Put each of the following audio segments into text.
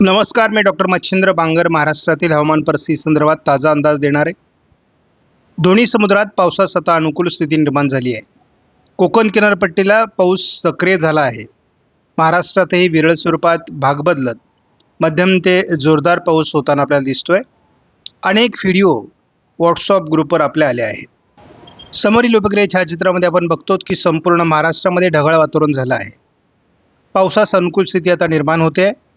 नमस्कार मी डॉक्टर मच्छिंद्र बांगर महाराष्ट्रातील हवामान परिस्थिती संदर्भात ताजा अंदाज देणार. आहे दोन्ही समुद्रात पावसास आता अनुकूल स्थिती निर्माण झाली आहे. कोकण किनारपट्टीला पाऊस सक्रिय झाला आहे. महाराष्ट्रातही विरळ स्वरूपात भाग बदलत मध्यम ते जोरदार पाऊस होताना आपल्याला दिसतोय. अनेक व्हिडिओ व्हॉट्सअप ग्रुपवर आपल्या आले आहेत. समोरील उपग्रह छायाचित्रामध्ये आपण बघतो की संपूर्ण महाराष्ट्रामध्ये ढगाळ वातावरण झालं आहे. पावसास अनुकूल स्थिती आता निर्माण होते आहे.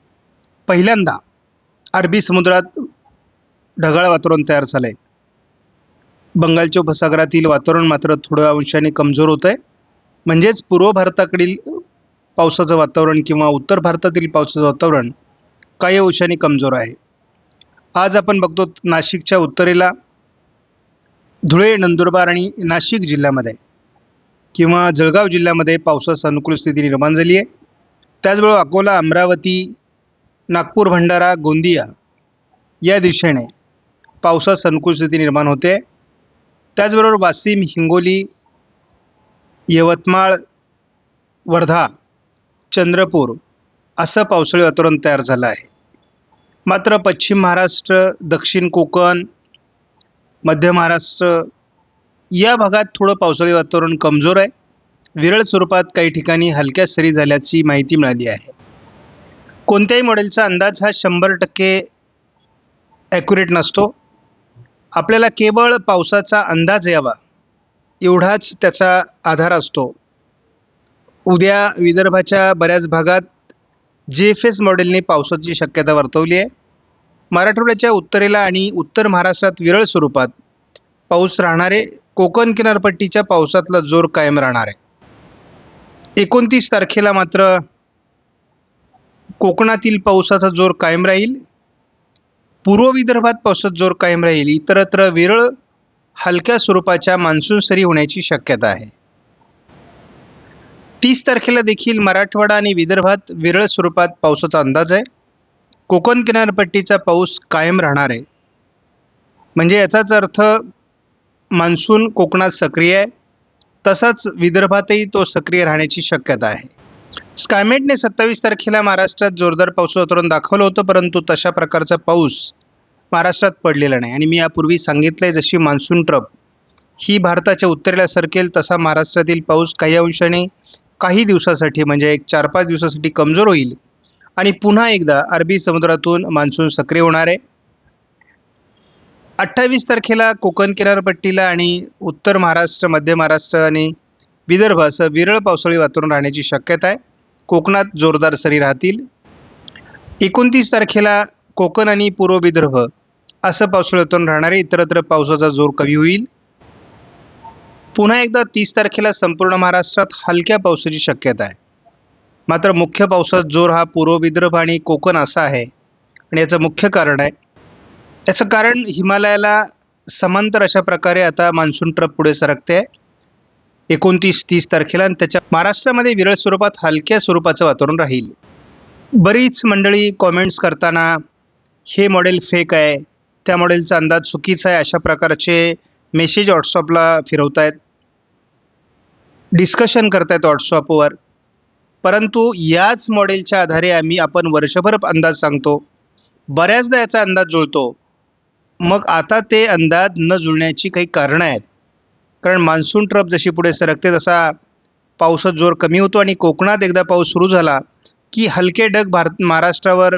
पहिल्यांदा अरबी समुद्रात ढगाळ वातावरण तयार झालं आहे बंगालच्या उपसागरातील वातावरण मात्र थोड्या अंशाने कमजोर होतं आहे म्हणजेच पूर्व भारताकडील पावसाचं वातावरण किंवा उत्तर भारतातील पावसाचं वातावरण काही अंशाने कमजोर आहे. आज आपण बघतो नाशिकच्या उत्तरेला धुळे नंदुरबार आणि नाशिक जिल्ह्यामध्ये किंवा जळगाव जिल्ह्यामध्ये पावसास अनुकूल स्थिती निर्माण झाली आहे. त्याचबरोबर अकोला अमरावती नागपूर भंडारा गोंदिया या दिशेने पावसात अनुकूल स्थिती निर्माण होते. त्याचबरोबर वाशिम हिंगोली यवतमाळ वर्धा चंद्रपूर असं पावसाळी वातावरण तयार झालं आहे. मात्र पश्चिम महाराष्ट्र दक्षिण कोकण मध्य महाराष्ट्र या भागात थोडं पावसाळी वातावरण कमजोर आहे. विरळ स्वरूपात काही ठिकाणी हलक्या सरी झाल्याची माहिती मिळाली आहे. कोणत्याही मॉडेलचा अंदाज हा शंभर टक्के ॲक्युरेट नसतो. आपल्याला केवळ पावसाचा अंदाज यावा एवढाच त्याचा आधार असतो. उद्या विदर्भाच्या बऱ्याच भागात जे एफ एस मॉडेलने पावसाची शक्यता वर्तवली आहे. मराठवाड्याच्या उत्तरेला आणि उत्तर महाराष्ट्रात विरळ स्वरूपात पाऊस राहणारे कोकण किनारपट्टीच्या पावसातला जोर कायम राहणार आहे. एकोणतीस तारखेला मात्र कोकणातील पावसाचा जोर कायम राहील. पूर्व विदर्भात पावसाचा जोर कायम राहील. इतरत्र विरळ हलक्या स्वरूपाच्या मान्सून सरी होण्याची शक्यता आहे. तीस तारखेला देखील मराठवाडा आणि विदर्भात विरळ स्वरूपात पावसाचा अंदाज आहे. कोकण किनारपट्टीचा पाऊस कायम राहणार आहे. म्हणजे याचाच अर्थ मान्सून कोकणात सक्रिय आहे. तसाच विदर्भातही तो सक्रिय राहण्याची शक्यता आहे. स्कायमेटने सत्तावीस तारखेला महाराष्ट्रात जोरदार पाऊस वातावरण दाखवलं होतं परंतु तशा प्रकारचा पाऊस महाराष्ट्रात पडलेला नाही. आणि मी यापूर्वी सांगितलं आहे जशी मान्सून ट्रप ही भारताच्या उत्तरेला सरकेल तसा महाराष्ट्रातील पाऊस काही अंशाने काही दिवसासाठी म्हणजे एक चार पाच दिवसासाठी कमजोर होईल. आणि पुन्हा एकदा अरबी समुद्रातून मान्सून सक्रिय होणार आहे. अठ्ठावीस तारखेला कोकण किनारपट्टीला आणि उत्तर महाराष्ट्र मध्य महाराष्ट्र आणि विदर्भासह असं विरळ पावसाळी वातावरण राहण्याची शक्यता आहे. कोकणात जोरदार सरी राहतील. एकोणतीस तारखेला कोकण आणि पूर्व विदर्भ असं पावसाळी वातावरण राहणार आहे. इतरत्र पावसाचा जोर कमी होईल. पुन्हा एकदा तीस तारखेला संपूर्ण महाराष्ट्रात हलक्या पावसाची शक्यता आहे. मात्र मुख्य पावसाचा जोर हा पूर्व विदर्भ आणि कोकण असा आहे. आणि याचं मुख्य कारण आहे. याचं कारण हिमालयाला समांतर अशा प्रकारे आता मान्सून ट्रप पुढे सरकते आहे. एकोणतीस तीस तारखेला आणि त्याच्या महाराष्ट्रामध्ये विरळ स्वरूपात हलक्या स्वरूपाचं वातावरण राहील. बरीच मंडळी कॉमेंट्स करताना हे मॉडेल फेक आहे. त्या मॉडेलचा अंदाज चुकीचा आहे. अशा प्रकारचे मेसेज व्हॉट्सअपला फिरवत आहेत डिस्कशन करतायत व्हॉट्सअपवर परंतु याच मॉडेलच्या आधारे आम्ही आपण वर्षभर अंदाज सांगतो. बऱ्याचदा याचा अंदाज जुळतो. मग आता ते अंदाज न जुळण्याची काही कारणं आहेत. कारण मान्सून ट्रप जशी पुढे सरकते तसा पावसात जोर कमी होतो आणि कोकणात एकदा पाऊस सुरू झाला की हलके ढग भारत महाराष्ट्रावर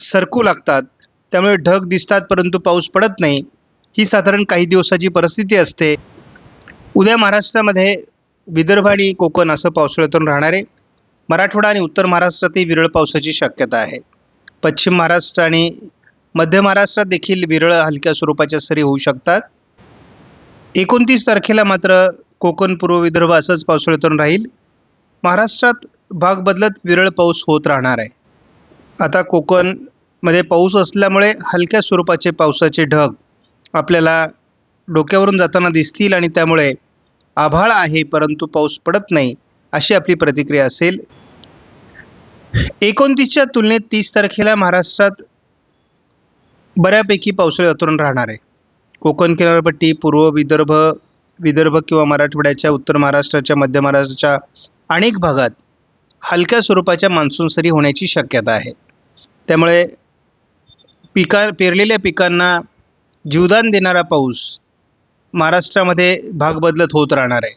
सरकू लागतात. त्यामुळे ढग दिसतात परंतु पाऊस पडत नाही. ही साधारण काही दिवसाची परिस्थिती असते. उद्या महाराष्ट्रामध्ये विदर्भ आणि कोकण असं पावसाळ्यातून राहणारे मराठवाडा आणि उत्तर महाराष्ट्रातही विरळ पावसाची शक्यता आहे. पश्चिम महाराष्ट्र आणि मध्य महाराष्ट्रात देखील विरळ हलक्या स्वरूपाच्या सरी होऊ शकतात. एकोणतीस तारखेला मात्र कोकण पूर्व विदर्भ असंच पावसाळ्यातून राहील. महाराष्ट्रात भाग बदलत विरळ पाऊस होत राहणार आहे. आता कोकणमध्ये पाऊस असल्यामुळे हलक्या स्वरूपाचे पावसाचे ढग आपल्याला डोक्यावरून जाताना दिसतील आणि त्यामुळे आभाळ आहे परंतु पाऊस पडत नाही अशी आपली प्रतिक्रिया असेल. एकोणतीसच्या तुलनेत तीस तारखेला महाराष्ट्रात बऱ्यापैकी पावसाळी वातावरण राहणार आहे. कोकण किनारपट्टी पूर्व विदर्भ विदर्भ किंवा मराठवाड्याच्या उत्तर महाराष्ट्राच्या मध्य महाराष्ट्राच्या अनेक भागात हलक्या स्वरूपाच्या मान्सून सरी होण्याची शक्यता आहे. त्यामुळे पिका पेरलेल्या पिकांना जीवदान देणारा पाऊस महाराष्ट्रामध्ये भाग बदलत होत राहणार आहे.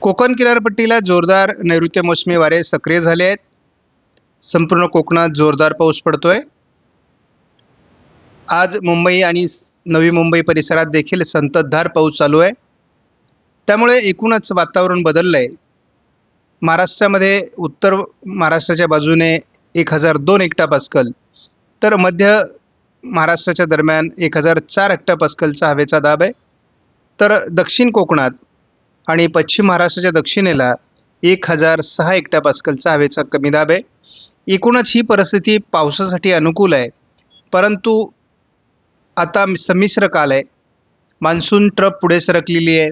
कोकण किनारपट्टीला जोरदार नैऋत्य मोसमी वारे सक्रिय झाले आहेत. संपूर्ण कोकणात जोरदार पाऊस पडतोय. आज मुंबई आणि नवी मुंबई परिसरात देखील संततधार पाऊस चालू आहे. त्यामुळे एकूणच वातावरण बदललं आहे महाराष्ट्रामध्ये उत्तर महाराष्ट्राच्या बाजूने एक हजार दोन एकटा पास्कल तर मध्य महाराष्ट्राच्या दरम्यान एक हजार चार एकटा पास्कलचा हवेचा दाब आहे. तर दक्षिण कोकणात आणि पश्चिम महाराष्ट्राच्या दक्षिणेला एक हजार सहा हेक्टा पास्कलचा हवेचा कमी दाब आहे. एकूणच ही परिस्थिती पावसासाठी अनुकूल आहे. परंतु आता संमिश्र काल आहे. मान्सून ट्रप पुढे सरकलेली आहे.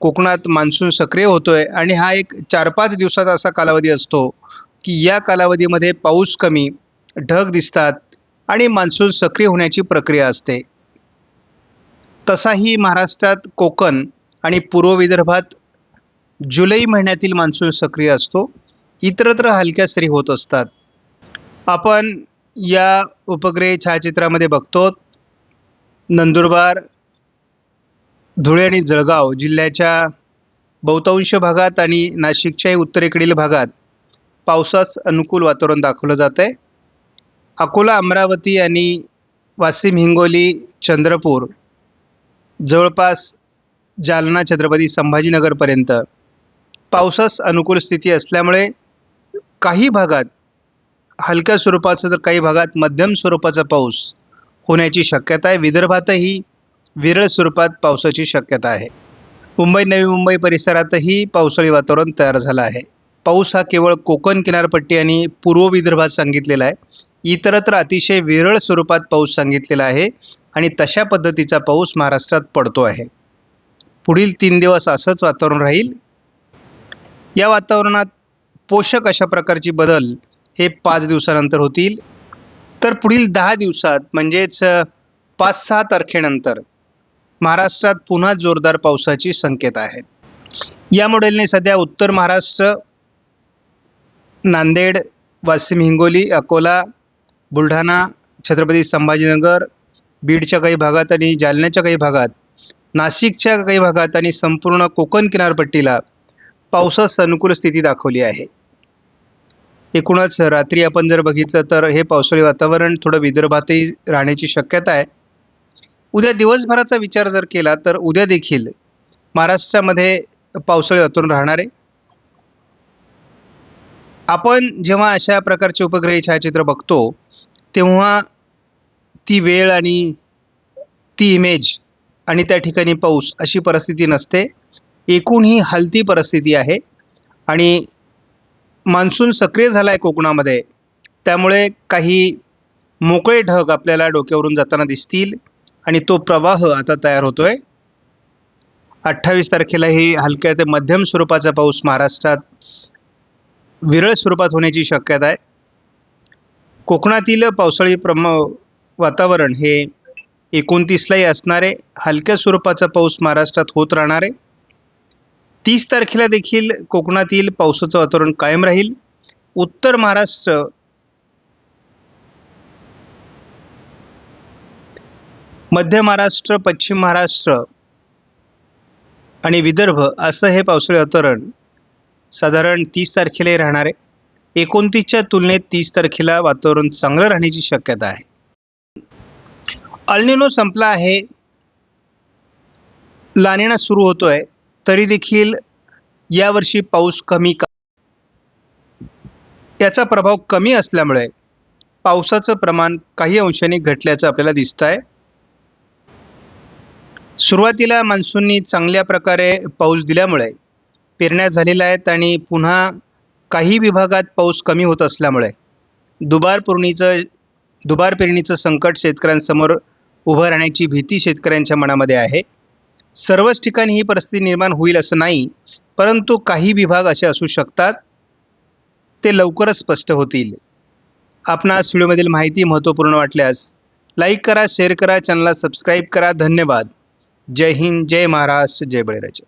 कोकणात मान्सून सक्रिय होतो आहे आणि हा एक चार पाच दिवसाचा असा कालावधी असतो की या कालावधीमध्ये पाऊस कमी ढग दिसतात आणि मान्सून सक्रिय होण्याची प्रक्रिया असते. तसाही महाराष्ट्रात कोकण आणि पूर्व विदर्भात जुलै महिन्यातील मान्सून सक्रिय असतो. इतरत्र हलक्या सरी होत असतात. आपण या उपग्रह छायाचित्रामध्ये बघतो नंदुरबार धुळे आणि जळगाव जिल्ह्याच्या बहुतांश भागात आणि नाशिकच्याही उत्तरेकडील भागात पावसास अनुकूल वातावरण दाखवलं जात आहे अकोला अमरावती आणि वाशिम हिंगोली चंद्रपूर जवळपास जालना छत्रपती संभाजीनगरपर्यंत पावसास अनुकूल स्थिती असल्यामुळे काही भागात हलक्या स्वरूपाचा तर काही भागात मध्यम स्वरूपाचा पाऊस होण्याची शक्यता आहे. विदर्भातही विरळ स्वरूपात पावसाची शक्यता आहे. मुंबई नवी मुंबई परिसरातही पावसाळी वातावरण तयार झालं आहे. पाऊस हा केवळ कोकण किनारपट्टी आणि पूर्व विदर्भात सांगितलेला आहे. इतरत्र अतिशय विरळ स्वरूपात पाऊस सांगितलेला आहे आणि तशा पद्धतीचा पाऊस महाराष्ट्रात पडतो आहे. पुढील तीन दिवस असंच वातावरण राहील. या वातावरणात पोषक अशा प्रकारची बदल हे पाच दिवसानंतर होतील. तर पुढील दहा दिवसात म्हणजेच पाच सहा तारखेनंतर महाराष्ट्रात पुन्हा जोरदार पावसाची संकेत आहेत. या मॉडेलने सध्या उत्तर महाराष्ट्र नांदेड वाशिम हिंगोली अकोला बुलढाणा छत्रपती संभाजीनगर बीडच्या काही भागात आणि जालन्याच्या काही भागात नाशिकच्या काही भागात आणि संपूर्ण कोकण किनारपट्टीला पावसास अनुकूल स्थिती दाखवली आहे. एकूणच रात्री आपण जर बघितलं तर हे पावसाळी वातावरण थोडं विदर्भातही राहण्याची शक्यता आहे. उद्या दिवसभराचा विचार जर केला तर उद्या देखील महाराष्ट्रामध्ये पावसाळी वातावरण राहणार आहे. आपण जेव्हा अशा प्रकारचे उपग्रही छायाचित्र बघतो तेव्हा ती वेळ आणि ती इमेज आणि त्या ठिकाणी पाऊस अशी परिस्थिती नसते. एकूण ही हलती परिस्थिती आहे आणि मान्सून सक्रिय झाला आहे कोकणामध्ये. त्यामुळे काही मोकळे ढग आपल्याला डोक्यावरून जाताना दिसतील आणि तो प्रवाह आता तयार होतो आहे अठ्ठावीस तारखेलाही हलक्या ते मध्यम स्वरूपाचा पाऊस महाराष्ट्रात विरळ स्वरूपात होण्याची शक्यता आहे. कोकणातील पावसाळी प्रम वातावरण हे एकोणतीसलाही असणारे हलक्या स्वरूपाचा पाऊस महाराष्ट्रात होत राहणार आहे तीस तारखेला देखील कोकणातील पावसाचं वातावरण कायम राहील. उत्तर महाराष्ट्र मध्य महाराष्ट्र पश्चिम महाराष्ट्र आणि विदर्भ असं हे पावसाळी वातावरण साधारण तीस तारखेलाही राहणार आहे. एकोणतीसच्या तुलनेत तीस तारखेला वातावरण चांगलं राहण्याची शक्यता आहे. अल्निनो संपला आहे. लानेणा सुरू होतोय. तरी देखील यावर्षी पाऊस कमी का? याचा प्रभाव कमी असल्यामुळे पावसाचं प्रमाण काही अंशाने घटल्याचं आपल्याला दिसतं आहे सुरुवातीला मान्सूननी चांगल्या प्रकारे पाऊस दिल्यामुळे पेरण्या झालेल्या आहेत आणि पुन्हा काही विभागात पाऊस कमी होत असल्यामुळे दुबार पुरणीचं दुबार पेरणीचं संकट शेतकऱ्यांसमोर उभं राहण्याची भीती शेतकऱ्यांच्या मनामध्ये आहे. सर्वच ठिकाणी ही परिस्थिती निर्माण होईल असं नाही परंतु काही विभाग असे असू शकतात ते लवकरच स्पष्ट होतील. आपणास व्हिडिओमधील माहिती महत्त्वपूर्ण वाटल्यास लाईक करा शेअर करा चॅनलला सबस्क्राईब करा. धन्यवाद. जय हिंद जय महाराष्ट्र जय बळीराजा.